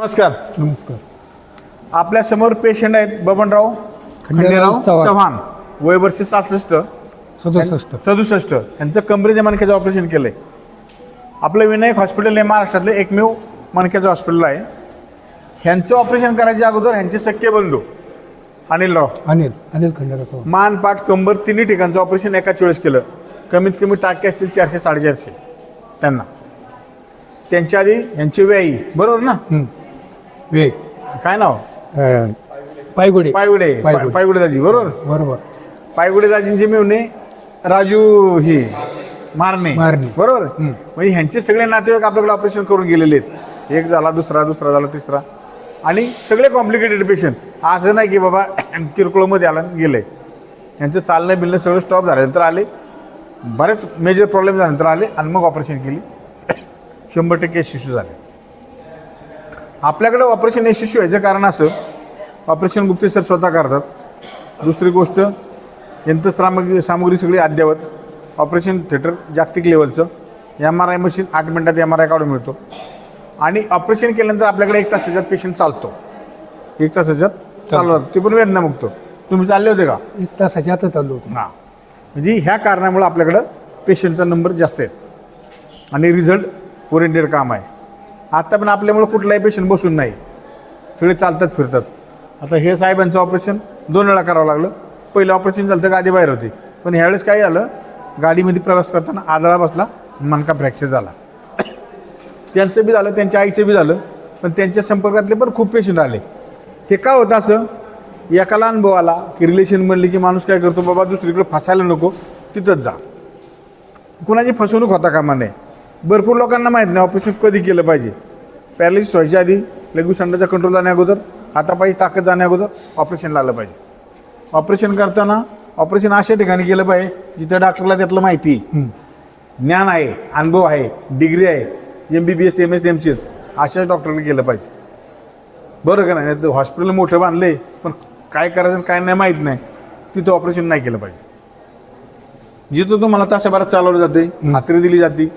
नमस्कार. नमस्कार. आपल्यासमोर पेशंट आहेत बबनराव खंडेराव चव्हाण. वय वर्ष सहासष्ट सदुसष्ट. सदुसष्ट. यांचं कमरेच्या मणक्याचं ऑपरेशन केलंय. आपलं विनायक हॉस्पिटल हे महाराष्ट्रातलं एकमेव मणक्याचं हॉस्पिटल आहे. ह्यांचं ऑपरेशन करायच्या अगोदर ह्यांचे सख्खे बंधू अनिलराव अनिल अनिल खंडेराव चव्हाण. मान पाठ कंबर तिन्ही ठिकाणचं ऑपरेशन एकाच वेळेस केलं. कमीत कमी टाके असतील चारशे साडेचारशे त्यांना. त्यांच्या आधी यांची व्याई बरोबर ना. वेग काय नाव? अं, पायगुडे. पायगुडे. पायगुडे. पायगुडे. दाजी बरोबर? बरोबर. पायगुडे दाजींचे मिळवणे राजू ही मारणे. मारणे. बरोबर? म्हणजे ह्यांचे सगळे नातेवाईक आपल्याकडे ऑपरेशन करून गेलेले आहेत. एक झाला दुसरा दुसरा झाला तिसरा. आणि सगळे कॉम्प्लिकेटेड पेशंट असं नाही की बाबा किरकोळमध्ये आला आणि गेले. यांचं चालणं बिलणं सगळं स्टॉप झाल्यानंतर आले. बरेच मेजर प्रॉब्लेम झाल्यानंतर आले आणि मग ऑपरेशन केली. शंभर टक्के शिशू झाले. आपल्याकडे ऑपरेशन यशस्वी व्हायचं कारण असं ऑपरेशन गुप्ते सर स्वतः करतात. दुसरी गोष्ट यंत्रसामग्री सामग्री सगळी अद्ययावत. ऑपरेशन थिएटर जागतिक लेवलचं एम आर आय मशीन आठ मिनटात एम आर आय काढून मिळतो. आणि ऑपरेशन केल्यानंतर आपल्याकडे एक तासाच्यात पेशंट चालतो. एक तासाच्यात चालू जातो ते पण वेदनामुक्त तुम्ही चालले होते का? एक तासाच्या आतच चाललो होतो. हां. म्हणजे ह्या कारणामुळे आपल्याकडं पेशंटचा नंबर जास्त आहेत आणि रिझल्ट ओरिएंटेड काम आहे. आता पण आपल्यामुळे कुठलाही पेशंट बसून नाही. सगळे चालतात फिरतात. आता हे साहेबांचं ऑपरेशन दोन वेळा करावं लागलं. पहिलं ऑपरेशन झालं तर गादी बाहेर होती. पण ह्यावेळेस काय झालं गाडीमध्ये प्रवास करताना आदळा बसला मणका फ्रॅक्चर झाला. त्यांचं बी झालं त्यांच्या आईचं बी झालं पण त्यांच्या संपर्कातले पण खूप पेशंट आले. हे का होतं असं? एकाला अनुभव आला की रिलेशन म्हणली की माणूस काय करतो बाबा दुसरीकडे फसायला नको तिथंच जा. कुणाची फसवणूक होता कामा नये. भरपूर लोकांना माहीत नाही. ऑपरेशन कधी केलं पाहिजे? पॅरालिसिस व्हायच्या आधी लघुसंडाचा कंट्रोल जाण्या अगोदर हातापायची ताकद जाण्या अगोदर ऑपरेशन लागलं पाहिजे. ऑपरेशन करताना ऑपरेशन अशा ठिकाणी केलं पाहिजे जिथं डॉक्टरला त्यातलं माहिती आहे. ज्ञान आहे अनुभव आहे डिग्री आहे M B B S M S M C S अशाच डॉक्टरने केलं पाहिजे. बरं का नाही? हॉस्पिटल मोठं बांधले पण काय करायचं काय नाही माहीत नाही. तिथं ऑपरेशन नाही केलं पाहिजे. जिथं तुम्हाला तासाभरात चालवलं जाते खात्री दिली जाते.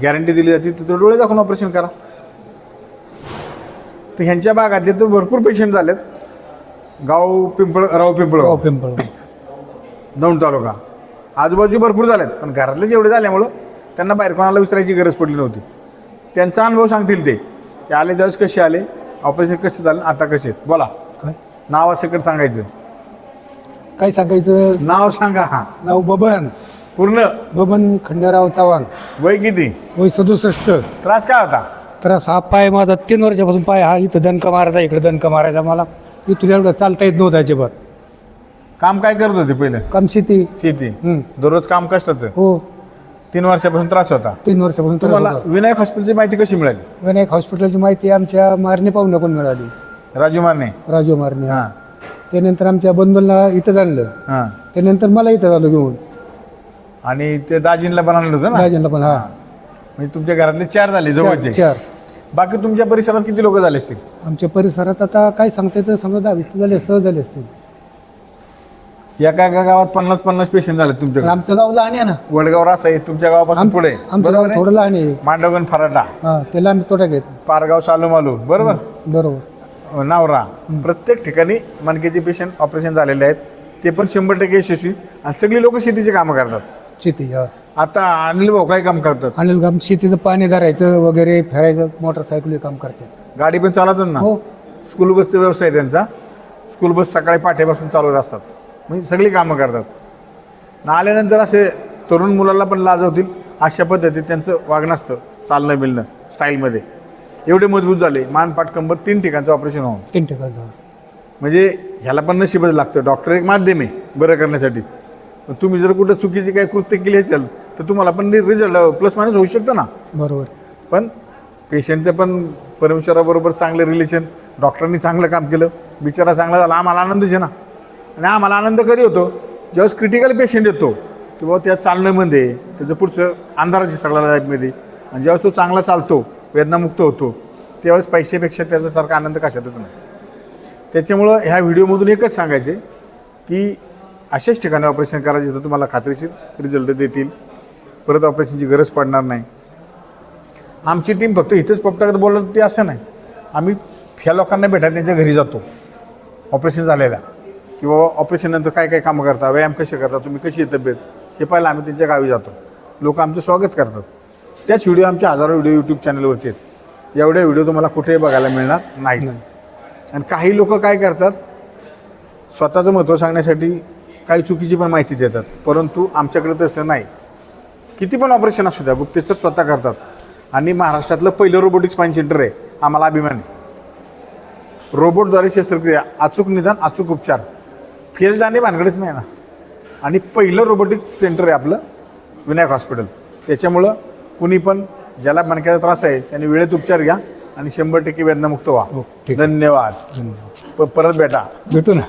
गॅरंटी दिली जाते तिथं डोळे दाखवून ऑपरेशन करा. तर ह्यांच्या भागातले तर भरपूर पेशंट झालेत. गाव पिंपळ राव पिंपळ. गाव पिंपळ. दौंड तालुका. आजूबाजू भरपूर झाल्यात पण घरातले जेवढे झाल्यामुळं त्यांना बाहेर कोणाला विचारायची गरज पडली नव्हती. त्यांचा अनुभव सांगतील ते की आले त्यावेळेस कसे आले ऑपरेशन कसं झालं आता कसे आहेत. बोला. काय? नावासकट सांगायचं. काय सांगायचं? नाव सांगा. हा नाव बबन. पूर्ण? बबन खंडेराव चव्हाण. वय किती? वय सदुसष्ट. त्रास काय होता? तर हा पाय माझा तीन वर्षापासून पाय हा इथं दणका मारायचा इकडे दणका मारायचा मला. इथून एवढं चालता येत नव्हतं अजिबात. काम काय करत होते पहिलं? काम शेती. शेती. दररोज काम कष्टाचं? हो. तीन वर्षापासून त्रास होता? तीन वर्षापासून त्रास तुम्हाला होता. विनायक हॉस्पिटलची माहिती कशी मिळाली? विनायक हॉस्पिटलची माहिती आमच्या मारणे पाहुण्या कोण मिळाली? राजू मारणे. राजू मारणे. हां. त्यानंतर आमच्या बंधूंना इथं आणलं. हां. त्यानंतर मला इथं आलो घेऊन. आणि ते दाजींला पण आणलं होतं ना? राजांना पण हा. म्हणजे तुमच्या घरातले चार झाले जवळचे. चार. बाकी तुमच्या परिसरात किती लोक झाले असतील? आमच्या परिसरात आता काय सांगता येतं समजा दहावीस तर झाले सहज झाले असतील. एका एका गावात पन्नास पन्नास पेशंट झाले पण तुमच्याकडे. आमचं गाव लहान आहे ना. वडगाव रासा आहे तुमच्या गावापासून पुढे. आमचं गाव थोडं लहान आहे. मांडवगण फराटा. हा त्याला आम्ही तोटा घेत पारगाव सालोमालू. बरोबर? बरोबर. नावरा. प्रत्येक ठिकाणी मणक्याचे पेशंट ऑपरेशन झालेले आहेत. ते पण शंभर टक्के यशस्वी. आणि सगळी लोक शेतीचे कामं करतात. शेती हा. आता अनिल भाऊ काय काम करतात? अनिल गाम शेतीचं पाणी धरायचं वगैरे फिरायचं मोटरसायकल काम करतात. गाडी पण चालवतात ना? हो. स्कूल बसचा व्यवसाय आहे त्यांचा. स्कूल बस सकाळी पाठ्यापासून चालवत असतात. म्हणजे सगळी कामं करतात. ना आल्यानंतर असे तरुण मुलाला पण लाजवतील अशा पद्धतीत त्यांचं वागणं असतं चालणं बिलणं स्टाईलमध्ये. एवढे मजबूत झाले. मान पाठ कंबर तीन ठिकाणचं ऑपरेशन होऊन. तीन ठिकाणचं. म्हणजे ह्याला पण नशीबच लागतं. डॉक्टर एक माध्यम आहे बरं करण्यासाठी. तुम्ही जर कुठं चुकीची काही कृत्य केली असेल तर तुम्हाला पण रिझल्ट प्लस मायनस होऊ शकतं ना. बरोबर. पण पेशंटचं पण परमेश्वराबरोबर चांगलं रिलेशन डॉक्टरांनी चांगलं काम केलं बिचारा चांगला झाला आम्हाला आनंदच आहे ना. आणि आम्हाला आनंद कधी होतो? ज्यावेळेस क्रिटिकल पेशंट येतो की बाबा त्या चालण्यामध्ये त्याचं पुढचं अंधाराची सगळ्या लाईफमध्ये आणि ज्यावेळेस तो चांगला चालतो वेदनामुक्त होतो त्यावेळेस पैशापेक्षा त्याच्यासारखा आनंद कशातच नाही. त्याच्यामुळं ह्या व्हिडिओमधून एकच सांगायचे की अशाच ठिकाणी ऑपरेशन करायचे तर तुम्हाला खात्रीशीर रिझल्ट देतील. परत ऑपरेशनची गरज पडणार नाही. आमची टीम फक्त इथेच पपटाकडे बोलत ते असं नाही. आम्ही ह्या लोकांना भेटायला त्यांच्या घरी जातो. ऑपरेशन झालेल्या. किंवा ऑपरेशननंतर काय काय कामं करता व्यायाम कसे करता तुम्ही कशी तब्येत? हे पाहिलं आम्ही त्यांच्या गावी जातो. लोक आमचं स्वागत करतात. त्याच व्हिडिओ आमच्या हजारो व्हिडिओ यूट्यूब चॅनलवरती आहेत. एवढे व्हिडिओ तुम्हाला कुठेही बघायला मिळणार नाही. आणि काही लोक काय करतात स्वतःचं महत्त्व सांगण्यासाठी काही चुकीची पण माहिती देतात. परंतु आमच्याकडे तसं नाही. किती पण ऑपरेशन असू द्या गुप्तेश्वर स्वतः करतात. आणि महाराष्ट्रातलं पहिलं रोबोटिक स्पाईन सेंटर आहे आम्हाला अभिमान आहे. रोबोटद्वारे शस्त्रक्रिया अचूक निदान अचूक उपचार. फेल जाणे भानगडच नाही ना. आणि पहिलं रोबोटिक सेंटर आहे आपलं विनायक हॉस्पिटल त्याच्यामुळं कुणी पण ज्याला मणक्याचा त्रास आहे त्यांनी वेळेत उपचार घ्या आणि शंभर टक्के वेदनामुक्त व्हा. हो. धन्यवाद. धन्यवाद. परत भेटा. भेटू ना.